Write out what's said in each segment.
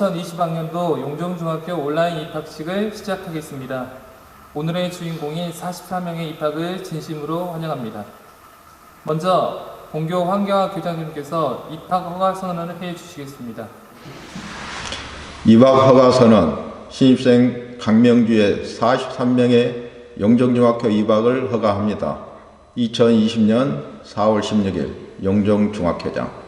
2020학년도 용정중학교 온라인 입학식을 시작하겠습니다. 오늘의 주인공인 44명의 입학을 진심으로 환영합니다. 먼저 본교 황교화 교장님께서 입학 허가 선언을 해 주시겠습니다. 입학 허가서는 신입생 강명주의 43명의 영정중학교 입학을 허가합니다. 2020년 4월 16일 영정중학교장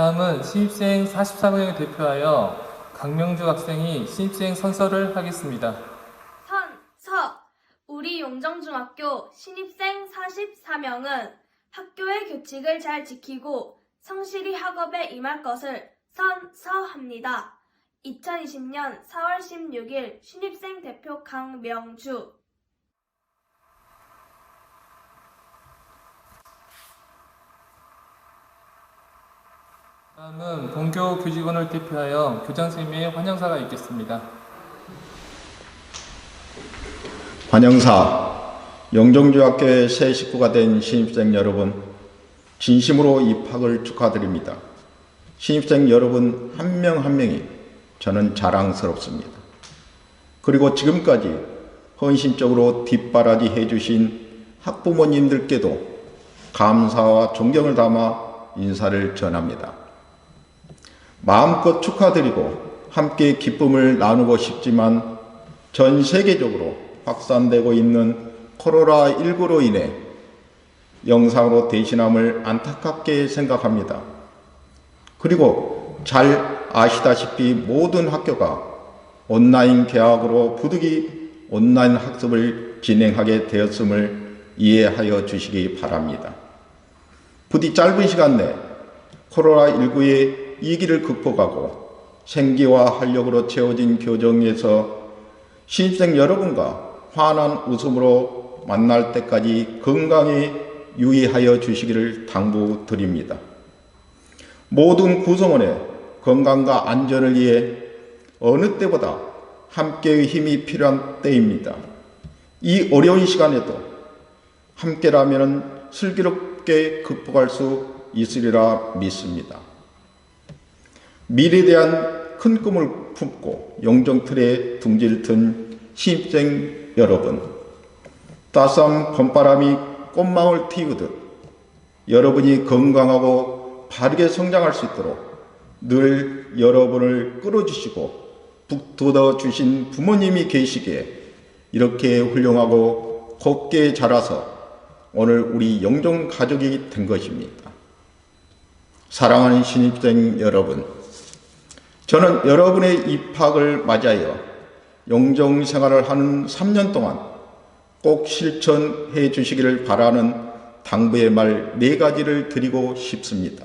다음은 신입생 44명을 대표하여 강명주 학생이 신입생 선서를 하겠습니다. 선서 우리 용정중학교 신입생 44명은 학교의 규칙을 잘 지키고 성실히 학업에 임할 것을 선서합니다. 2020년 4월 16일 신입생 대표 강명주 다음은 본교 교직원을 대표하여 교장선생님의 환영사가 있겠습니다. 환영사 영정중학교의 새 식구가 된 신입생 여러분 진심으로 입학을 축하드립니다. 신입생 여러분 한 명 한 명이 저는 자랑스럽습니다. 그리고 지금까지 헌신적으로 뒷바라지 해주신 학부모님들께도 감사와 존경을 담아 인사를 전합니다. 마음껏 축하드리고 함께 기쁨을 나누고 싶지만 전 세계적으로 확산되고 있는 코로나19로 인해 영상으로 대신함을 안타깝게 생각합니다. 그리고 잘 아시다시피 모든 학교가 온라인 개학으로 부득이 온라인 학습을 진행하게 되었음을 이해하여 주시기 바랍니다. 부디 짧은 시간 내 코로나19의 위기를 극복하고 생기와 활력으로 채워진 교정에서 신입생 여러분과 환한 웃음으로 만날 때까지 건강히 유의하여 주시기를 당부드립니다. 모든 구성원의 건강과 안전을 위해 어느 때보다 함께의 힘이 필요한 때입니다. 이 어려운 시간에도 함께라면 슬기롭게 극복할 수 있으리라 믿습니다. 미래에 대한 큰 꿈을 품고 영정 틀에 둥지를 튼 신입생 여러분, 따스한 봄바람이 꽃망울 튀우듯 여러분이 건강하고 바르게 성장할 수 있도록 늘 여러분을 끌어주시고 북돋아 주신 부모님이 계시기에 이렇게 훌륭하고 곱게 자라서 오늘 우리 영정 가족이 된 것입니다. 사랑하는 신입생 여러분, 저는 여러분의 입학을 맞이하여 영정 생활을 하는 3년 동안 꼭 실천해 주시기를 바라는 당부의 말 네 가지를 드리고 싶습니다.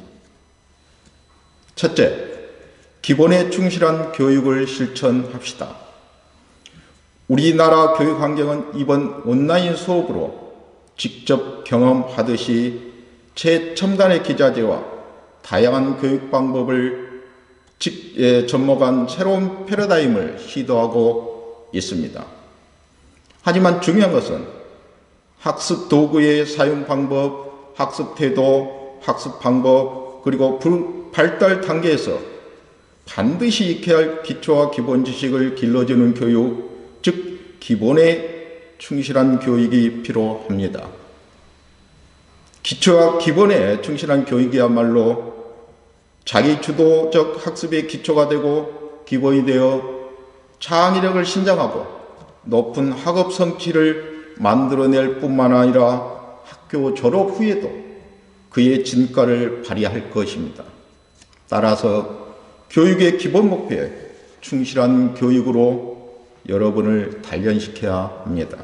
첫째, 기본에 충실한 교육을 실천합시다. 우리나라 교육 환경은 이번 온라인 수업으로 직접 경험하듯이 최첨단의 기자재와 다양한 교육 방법을 직, 예, 접목한 새로운 패러다임을 시도하고 있습니다. 하지만 중요한 것은 학습 도구의 사용 방법, 학습 태도, 학습 방법, 그리고 불, 발달 단계에서 반드시 익혀야 할 기초와 기본 지식을 길러주는 교육, 즉, 기본에 충실한 교육이 필요합니다. 기초와 기본에 충실한 교육이야말로 자기 주도적 학습의 기초가 되고 기본이 되어 창의력을 신장하고 높은 학업 성취를 만들어낼 뿐만 아니라 학교 졸업 후에도 그의 진가를 발휘할 것입니다. 따라서 교육의 기본 목표에 충실한 교육으로 여러분을 단련시켜야 합니다.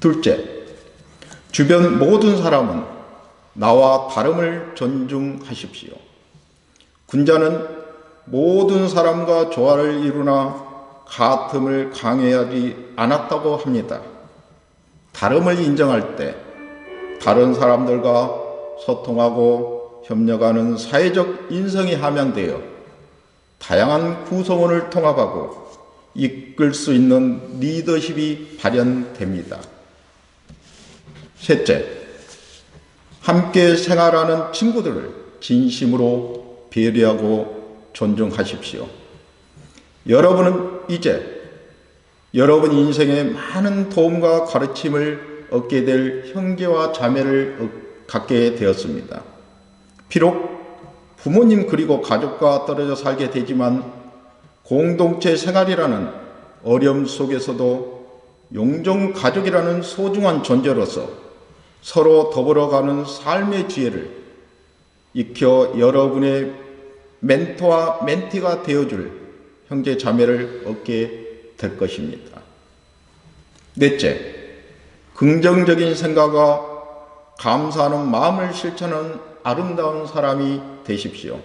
둘째, 주변 모든 사람은 나와 다름을 존중하십시오. 군자는 모든 사람과 조화를 이루나 같음을 강요하지 않았다고 합니다. 다름을 인정할 때 다른 사람들과 소통하고 협력하는 사회적 인성이 함양되어 다양한 구성원을 통합하고 이끌 수 있는 리더십이 발현됩니다. 셋째, 함께 생활하는 친구들을 진심으로 배려하고 존중하십시오. 여러분은 이제 여러분 인생에 많은 도움과 가르침을 얻게 될 형제와 자매를 얻- 갖게 되었습니다. 비록 부모님 그리고 가족과 떨어져 살게 되지만 공동체 생활이라는 어려움 속에서도 용종 가족이라는 소중한 존재로서 서로 더불어가는 삶의 지혜를 익혀 여러분의 멘토와 멘티가 되어줄 형제 자매를 얻게 될 것입니다. 넷째, 긍정적인 생각과 감사하는 마음을 실천하는 아름다운 사람이 되십시오.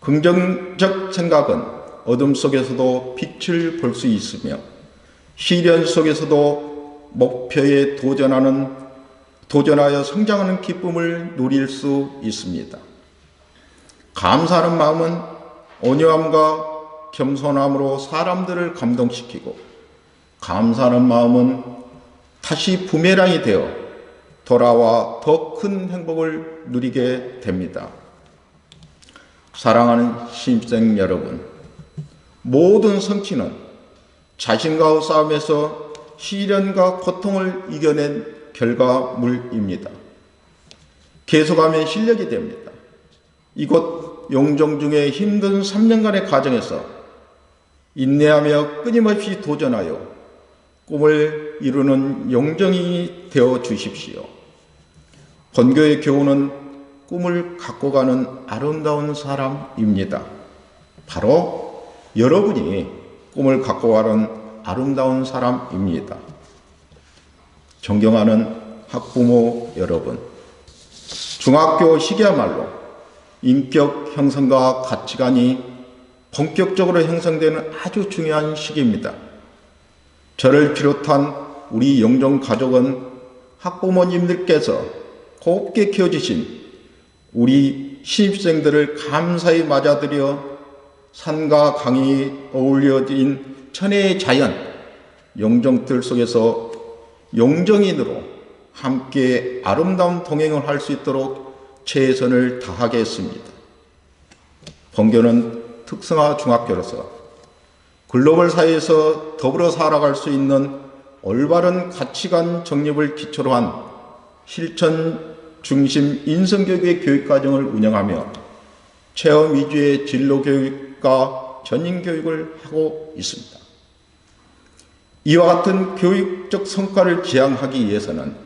긍정적 생각은 어둠 속에서도 빛을 볼 수 있으며 시련 속에서도 목표에 도전하는 도전하여 성장하는 기쁨을 누릴 수 있습니다. 감사하는 마음은 온유함과 겸손함으로 사람들을 감동시키고 감사하는 마음은 다시 부메랑이 되어 돌아와 더 큰 행복을 누리게 됩니다. 사랑하는 신입생 여러분, 모든 성취는 자신과의 싸움에서 시련과 고통을 이겨낸 결과물입니다. 계속하면 실력이 됩니다. 이곳 용종 중에 힘든 3년간의 과정에서 인내하며 끊임없이 도전하여 꿈을 이루는 용정이 되어 주십시오. 본교의 교훈은 꿈을 갖고 가는 아름다운 사람입니다. 바로 여러분이 꿈을 갖고 가는 아름다운 사람입니다. 존경하는 학부모 여러분, 중학교 시기야말로 인격 형성과 가치관이 본격적으로 형성되는 아주 중요한 시기입니다. 저를 비롯한 우리 영종 가족은 학부모님들께서 곱게 키워주신 우리 신입생들을 감사히 맞아들여 산과 강이 어울려진 천혜의 자연, 용정들 속에서 용정인으로 함께 아름다운 동행을 할 수 있도록 최선을 다하겠습니다. 본교는 특성화 중학교로서 글로벌 사회에서 더불어 살아갈 수 있는 올바른 가치관 정립을 기초로 한 실천 중심 인성교육의 교육과정을 운영하며 체험 위주의 진로 교육과 전인 교육을 하고 있습니다. 이와 같은 교육적 성과를 지향하기 위해서는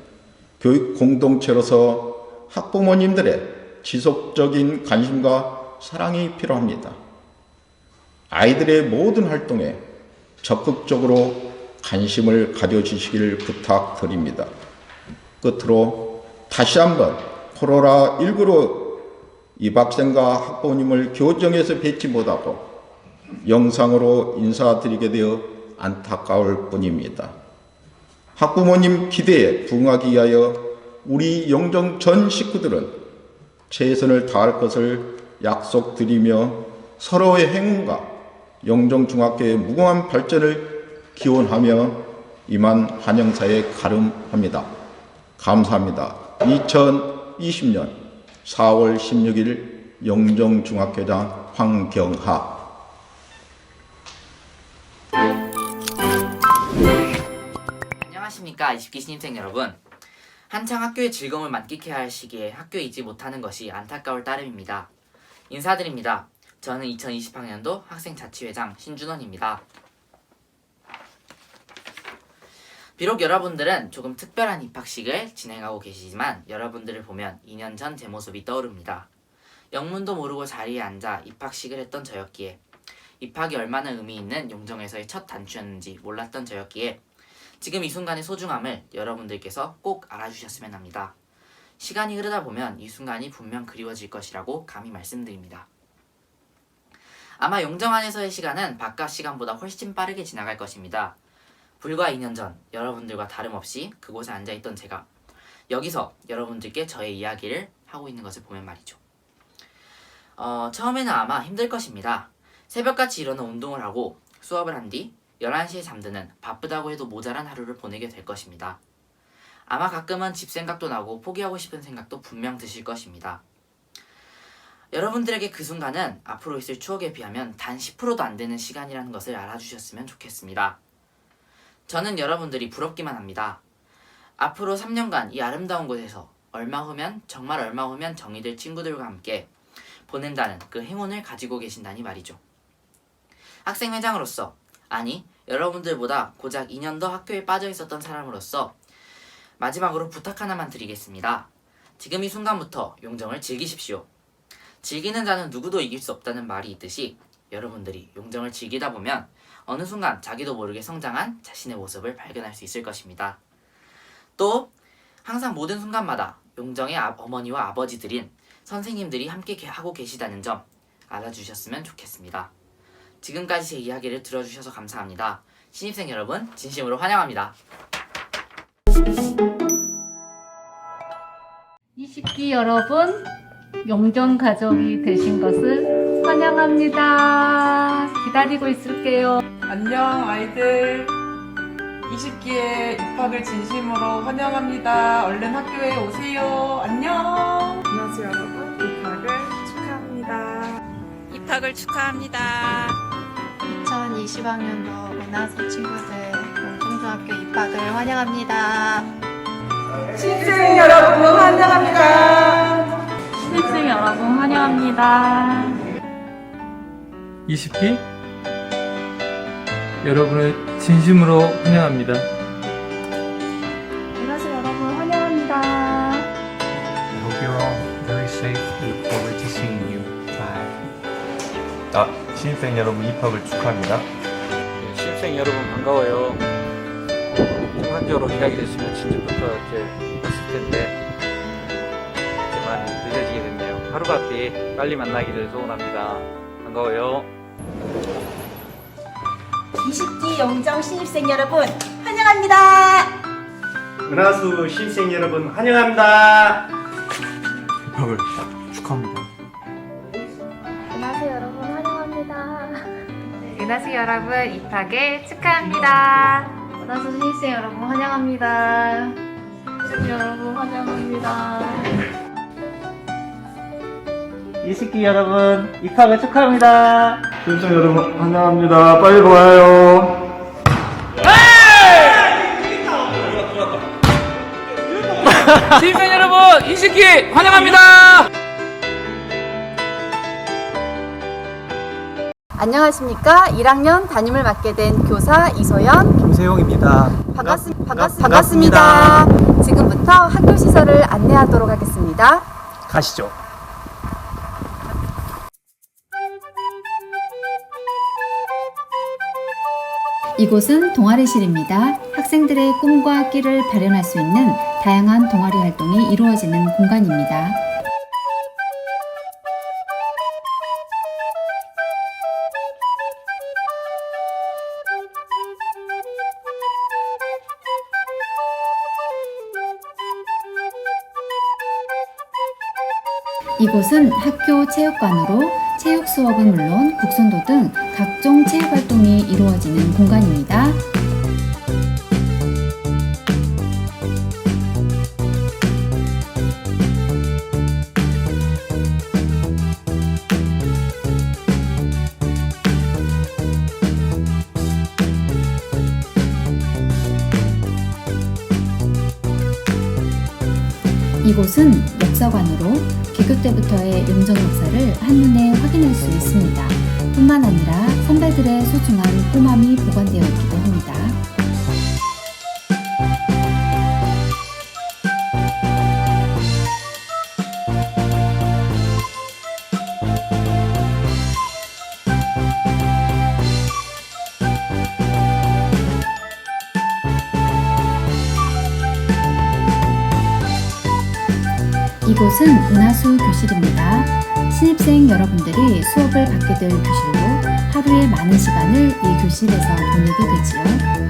교육 공동체로서 학부모님들의 지속적인 관심과 사랑이 필요합니다. 아이들의 모든 활동에 적극적으로 관심을 가져주시기를 부탁드립니다. 끝으로 다시 한번 코로나19로 입학생과 학부모님을 교정에서 뵙지 못하고 영상으로 인사드리게 되어 안타까울 뿐입니다. 학부모님 기대에 부응하기 위하여 우리 영정 전 식구들은 최선을 다할 것을 약속드리며 서로의 행운과 영정중학교의 무궁한 발전을 기원하며 이만 한영사에 가름합니다. 감사합니다. 2020년 4월 16일 영정중학교장 황경하 안녕하십니까 20기 신입생 여러분. 한창 학교의 즐거움을 만끽해야 할 시기에 학교에 있지 못하는 것이 안타까울 따름입니다. 인사드립니다. 저는 2020학년도 학생자치회장 신준원입니다. 비록 여러분들은 조금 특별한 입학식을 진행하고 계시지만 여러분들을 보면 2년 전 제 모습이 떠오릅니다. 영문도 모르고 자리에 앉아 입학식을 했던 저였기에 입학이 얼마나 의미 있는 용정에서의 첫 단추였는지 몰랐던 저였기에 지금 이 순간의 소중함을 여러분들께서 꼭 알아주셨으면 합니다. 시간이 흐르다 보면 이 순간이 분명 그리워질 것이라고 감히 말씀드립니다. 아마 용정 안에서의 시간은 바깥 시간보다 훨씬 빠르게 지나갈 것입니다. 불과 2년 전 여러분들과 다름없이 그곳에 앉아있던 제가 여기서 여러분들께 저의 이야기를 하고 있는 것을 보면 말이죠. 어, 처음에는 아마 힘들 것입니다. 새벽같이 일어나 운동을 하고 수업을 한 뒤 11시에 잠드는 바쁘다고 해도 모자란 하루를 보내게 될 것입니다. 아마 가끔은 집 생각도 나고 포기하고 싶은 생각도 분명 드실 것입니다. 여러분들에게 그 순간은 앞으로 있을 추억에 비하면 단 10%도 안 되는 시간이라는 것을 알아주셨으면 좋겠습니다. 저는 여러분들이 부럽기만 합니다. 앞으로 3년간 이 아름다운 곳에서 얼마 후면 정말 얼마 후면 정이 될 친구들과 함께 보낸다는 그 행운을 가지고 계신다니 말이죠. 학생회장으로서 아니 여러분들보다 고작 2년 더 학교에 빠져 있었던 사람으로서 마지막으로 부탁 하나만 드리겠습니다. 지금 이 순간부터 용정을 즐기십시오. 즐기는 자는 누구도 이길 수 없다는 말이 있듯이 여러분들이 용정을 즐기다 보면 어느 순간 자기도 모르게 성장한 자신의 모습을 발견할 수 있을 것입니다. 또 항상 모든 순간마다 용정의 아- 어머니와 아버지들인 선생님들이 함께 게- 하고 계시다는 점 알아주셨으면 좋겠습니다. 지금까지 제 이야기를 들어주셔서 감사합니다. 신입생 여러분 진심으로 환영합니다. 20기 여러분, 용정 가족이 되신 것을 환영합니다. 기다리고 있을게요. 안녕 아이들 20기에 입학을 진심으로 환영합니다 얼른 학교에 오세요 안녕 안녕하세요 여러분 입학을 축하합니다. 입학을 축하합니다. 2020학년도 문화서 친구들 용종중학교 입학을 환영합니다. 신입생 여러분 환영합니다 신입생 여러분 환영합니다. 20기 여러분을 진심으로 환영합니다. 신입생 여러분 입학을 축하합니다. 신입생 여러분 반가워요. 통상적으로 기다리셨으면 진작부터 이제 했을 텐데 이제 많이 늦어지게 됐네요. 하루같이 빨리 만나기를 소원합니다. 반가워요. 20기 영정 신입생 여러분 환영합니다. 은하수 신입생 여러분 환영합니다. 입학을 축하합니다. 은하수 여러분 입학을 축하합니다. 은하수 신입생 여러분 환영합니다. 신입생 여러분 환영합니다. 20기 여러분 입학을 축하합니다. 신입생 여러분 환영합니다. 빨리 와요. 신입생 여러분 20기 환영합니다. 안녕하십니까? 1학년 담임을 맡게 된 교사 이소연 김세용입니다. 반갑습, 반갑, 반갑습니다. 지금부터 학교 시설을 안내하도록 하겠습니다. 가시죠. 이곳은 동아리실입니다. 학생들의 꿈과 끼를 발현할 수 있는 다양한 동아리 활동이 이루어지는 공간입니다. 이곳은 학교 체육관으로 체육 수업은 물론 국선도 등 각종 체육 활동이 이루어지는 공간입니다. 이곳은 역사관으로 개교 때부터의 용정 역사를 한눈에 확인할 수 있습니다. 뿐만 아니라 선배들의 소중한 꼬맘이 보관되어 있기도 합니다. 이곳은 은하수 교실입니다. 신입생 여러분들이 수업을 받게 될 교실로 하루에 많은 시간을 이 교실에서 보내게 되지요.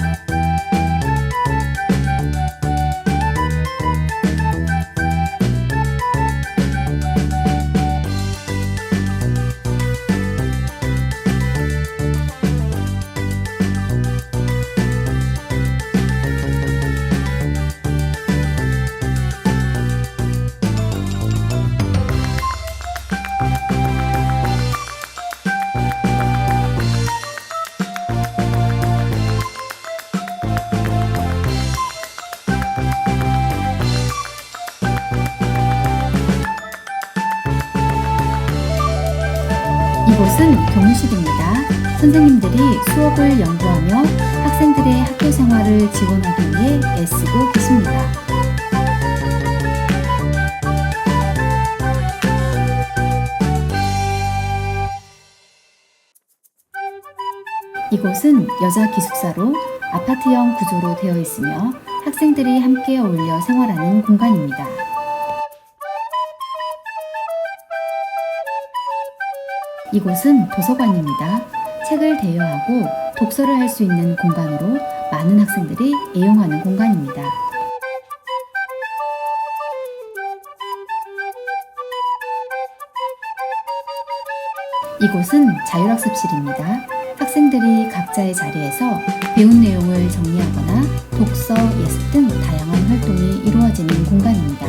선생님들이 수업을 연구하며 학생들의 학교 생활을 지원하기 위해 애쓰고 계십니다. 이곳은 여자 기숙사로 아파트형 구조로 되어 있으며 학생들이 함께 어울려 생활하는 공간입니다. 이곳은 도서관입니다. 책을 대여하고 독서를 할 수 있는 공간으로 많은 학생들이 애용하는 공간입니다. 이곳은 자율학습실입니다. 학생들이 각자의 자리에서 배운 내용을 정리하거나 독서, 예습 등 다양한 활동이 이루어지는 공간입니다.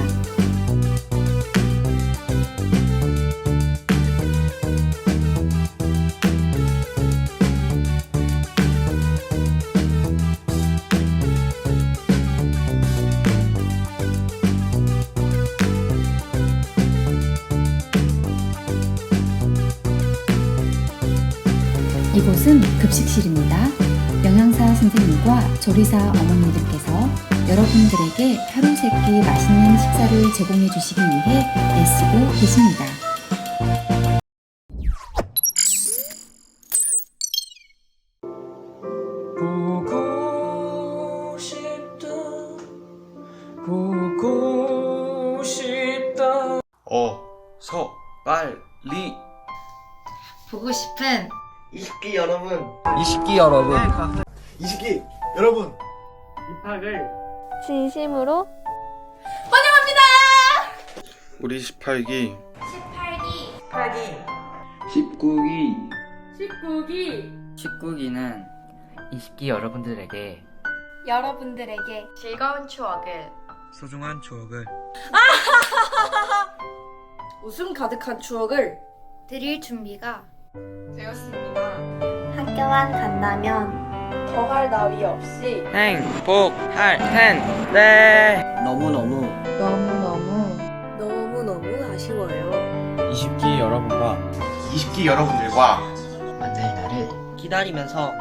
조리사 어머님들께서 여러분들에게 하루 세 끼 맛있는 식사를 제공해 주시기 위해 애쓰고 계십니다. 보고 싶다 보고 싶다 어, 서, 빨리. 보고 싶은 20기 여러분. 20기 여러분 20기 여러분. 입학을 진심으로 우리 18기. 19기. 19기는 20기 여러분들에게 여러분들에게 즐거운 추억을 소중한 추억을. 웃음 가득한 추억을 드릴 준비가 되었습니다. 학교만 간다면 더할 나위 없이 행복할 텐데 너무너무 너무너무 너무너무 아쉬워요. 20기 여러분과 20기 여러분들과 만날 날을 기다리면서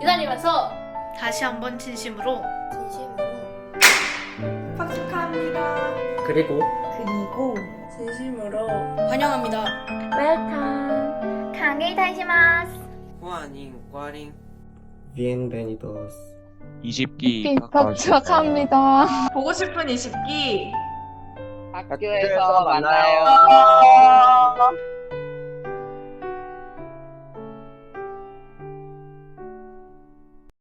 기다리면서 다시 한번 진심으로 진심으로 축하합니다. 그리고 그리고 진심으로 환영합니다. 웰컴 강의 다시마스 꽈 링 비엔베니도스 20기 입학 축하합니다. 보고 싶은 20기 학교에서 만나요.